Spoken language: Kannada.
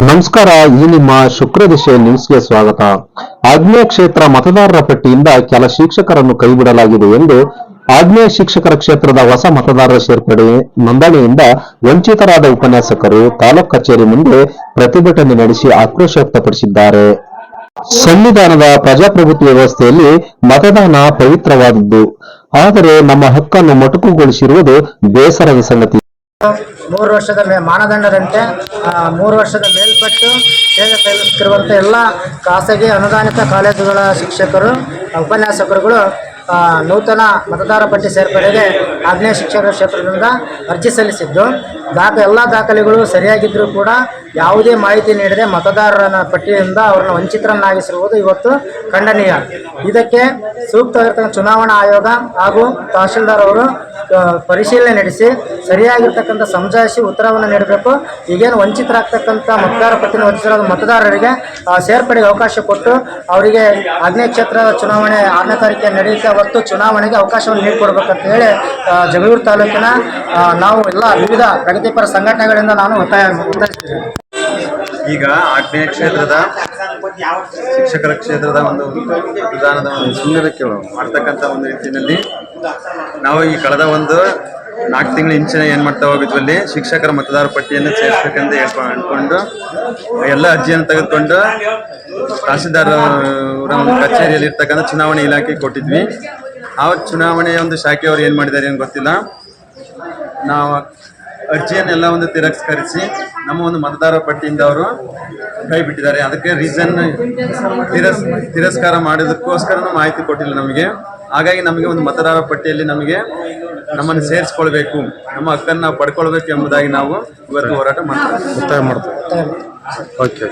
ನಮಸ್ಕಾರ, ಈ ನಿಮ್ಮ ಶುಕ್ರದಿಶೆ ನ್ಯೂಸ್ಗೆ ಸ್ವಾಗತ. ಆಗ್ನೇಯ ಕ್ಷೇತ್ರ ಮತದಾರರ ಪಟ್ಟಿಯಿಂದ ಕೆಲ ಶಿಕ್ಷಕರನ್ನು ಕೈಬಿಡಲಾಗಿದೆ ಎಂದು ಆಗ್ನೇಯ ಶಿಕ್ಷಕರ ಕ್ಷೇತ್ರದ ಹೊಸ ಮತದಾರರ ಸೇರ್ಪಡೆ ನೋಂದಣಿಯಿಂದ ವಂಚಿತರಾದ ಉಪನ್ಯಾಸಕರು ತಾಲೂಕ್ ಕಚೇರಿ ಮುಂದೆ ಪ್ರತಿಭಟನೆ ನಡೆಸಿ ಆಕ್ರೋಶ ವ್ಯಕ್ತಪಡಿಸಿದ್ದಾರೆ. ಸಂವಿಧಾನದ ಪ್ರಜಾಪ್ರಭುತ್ವ ವ್ಯವಸ್ಥೆಯಲ್ಲಿ ಮತದಾನ ಪವಿತ್ರವಾದದ್ದು ಆದರೆ ನಮ್ಮ ಹಕ್ಕನ್ನು ಮೊಟಕುಗೊಳಿಸಿರುವುದು ಬೇಸರದ ಸಂಗತಿ. ಮೂರು ವರ್ಷದ ಮೇ, ಮಾನದಂಡದಂತೆ ಮೂರು ವರ್ಷದ ಮೇಲ್ಪಟ್ಟು ಸೇವೆ ಸಲ್ಲಿಸುತ್ತಿರುವಂಥ ಎಲ್ಲ ಖಾಸಗಿ ಅನುದಾನಿತ ಕಾಲೇಜುಗಳ ಶಿಕ್ಷಕರು, ಉಪನ್ಯಾಸಕರುಗಳು ನೂತನ ಮತದಾರ ಪಟ್ಟಿ ಸೇರ್ಪಡೆಗೆ ಆಗ್ನೇಯ ಶಿಕ್ಷಣ ಕ್ಷೇತ್ರದಿಂದ ಅರ್ಜಿ ಸಲ್ಲಿಸಿದ್ದು. ದಾಖ, ಎಲ್ಲ ದಾಖಲೆಗಳು ಸರಿಯಾಗಿದ್ದರೂ ಕೂಡ ಯಾವುದೇ ಮಾಹಿತಿ ನೀಡದೆ ಮತದಾರರ ಪಟ್ಟಿಯಿಂದ ಅವರನ್ನು ವಂಚಿತರನ್ನಾಗಿಸಿರುವುದು ಇವತ್ತು ಖಂಡನೀಯ. ಇದಕ್ಕೆ ಸೂಕ್ತವಾಗಿರ್ತಕ್ಕಂಥ ಚುನಾವಣಾ ಆಯೋಗ ಹಾಗೂ ತಹಶೀಲ್ದಾರ್ ಅವರು ಪರಿಶೀಲನೆ ನಡೆಸಿ ಸರಿಯಾಗಿರ್ತಕ್ಕಂಥ ಸಂಜಾಯಿಸಿ ಉತ್ತರವನ್ನು ನೀಡಬೇಕು. ಈಗೇನು ವಂಚಿತರಾಗ್ತಕ್ಕಂಥ ಮತದಾರ ಪಟ್ಟಿನ ವಂಚಿತರಾದ ಮತದಾರರಿಗೆ ಸೇರ್ಪಡೆಗೆ ಅವಕಾಶ ಕೊಟ್ಟು ಅವರಿಗೆ ಆಗ್ನೇಯ ಕ್ಷೇತ್ರದ ಚುನಾವಣೆ ಆರನೇ ತಾರೀಕಿಗೆ ನಡೆಯುತ್ತೆ. ಅವತ್ತು ಚುನಾವಣೆಗೆ ಅವಕಾಶವನ್ನು ನೀಡಿಕೊಡ್ಬೇಕಂತ ಹೇಳಿ ಜಗಳೂರು ತಾಲೂಕಿನ ನಾವು ಎಲ್ಲ ವಿವಿಧ ಪ್ರಗತಿಪರ ಸಂಘಟನೆಗಳಿಂದ ನಾನು ಒತ್ತಾಯ ಒತ್ತಾಯಿಸ್ತೀನಿ ಈಗ ಆಗ್ನೇಯ ಕ್ಷೇತ್ರದ ಶಿಕ್ಷಕರ ಕ್ಷೇತ್ರದ ಒಂದು ವಿಧಾನದ ಒಂದು ಸುಂದರಕ್ಕೆ ಮಾಡ್ತಕ್ಕಂಥ ಒಂದು ರೀತಿಯಲ್ಲಿ ನಾವು ಈ ಕಳೆದ ಒಂದು ನಾಲ್ಕು ತಿಂಗಳ ಇಂಚಿನ ಏನು ಮಾಡ್ತಾ ಹೋಗಿದ್ವಿ ಅಲ್ಲಿ? ಶಿಕ್ಷಕರ ಮತದಾರ ಪಟ್ಟಿಯನ್ನು ಸೇರಿಸ್ಬೇಕಂತ ಹೇಳ್ಕೊಂಡು ಅಂದ್ಕೊಂಡು ಎಲ್ಲ ಅರ್ಜಿಯನ್ನು ತೆಗೆದುಕೊಂಡು, ತಹಸೀಲ್ದಾರ್ ಅವರ ಒಂದು ಕಚೇರಿಯಲ್ಲಿ ಇರ್ತಕ್ಕಂಥ ಚುನಾವಣೆ ಇಲಾಖೆಗೆ ಕೊಟ್ಟಿದ್ವಿ. ಆ ಚುನಾವಣೆಯ ಒಂದು ಶಾಖೆಯವರು ಏನು ಮಾಡಿದ್ದಾರೆ ಏನು ಗೊತ್ತಿಲ್ಲ. ನಾವು ಅರ್ಜಿಯನ್ನೆಲ್ಲ ಒಂದು ತಿರಸ್ಕರಿಸಿ, ನಮ್ಮ ಒಂದು ಮತದಾರ ಪಟ್ಟಿಯಿಂದ ಅವರು ಕೈ ಬಿಟ್ಟಿದ್ದಾರೆ. ಅದಕ್ಕೆ ರೀಸನ್ ತಿರಸ್ ತಿರಸ್ಕಾರ ಮಾಡೋದಕ್ಕೋಸ್ಕರ ಮಾಹಿತಿ ಕೊಟ್ಟಿಲ್ಲ ನಮಗೆ. ಹಾಗಾಗಿ ನಮಗೆ ಒಂದು ಮತದಾರ ಪಟ್ಟಿಯಲ್ಲಿ ನಮಗೆ ನಮ್ಮನ್ನು ಸೇರಿಸ್ಕೊಳ್ಬೇಕು ನಮ್ಮ ಹಕ್ಕನ್ನು ಪಡ್ಕೊಳ್ಬೇಕು ಎಂಬುದಾಗಿ ನಾವು ಇವತ್ತು ಹೋರಾಟ ಮಾಡ್ತೀವಿ. ಮಾಡ್ತೀವಿ. ಓಕೆ.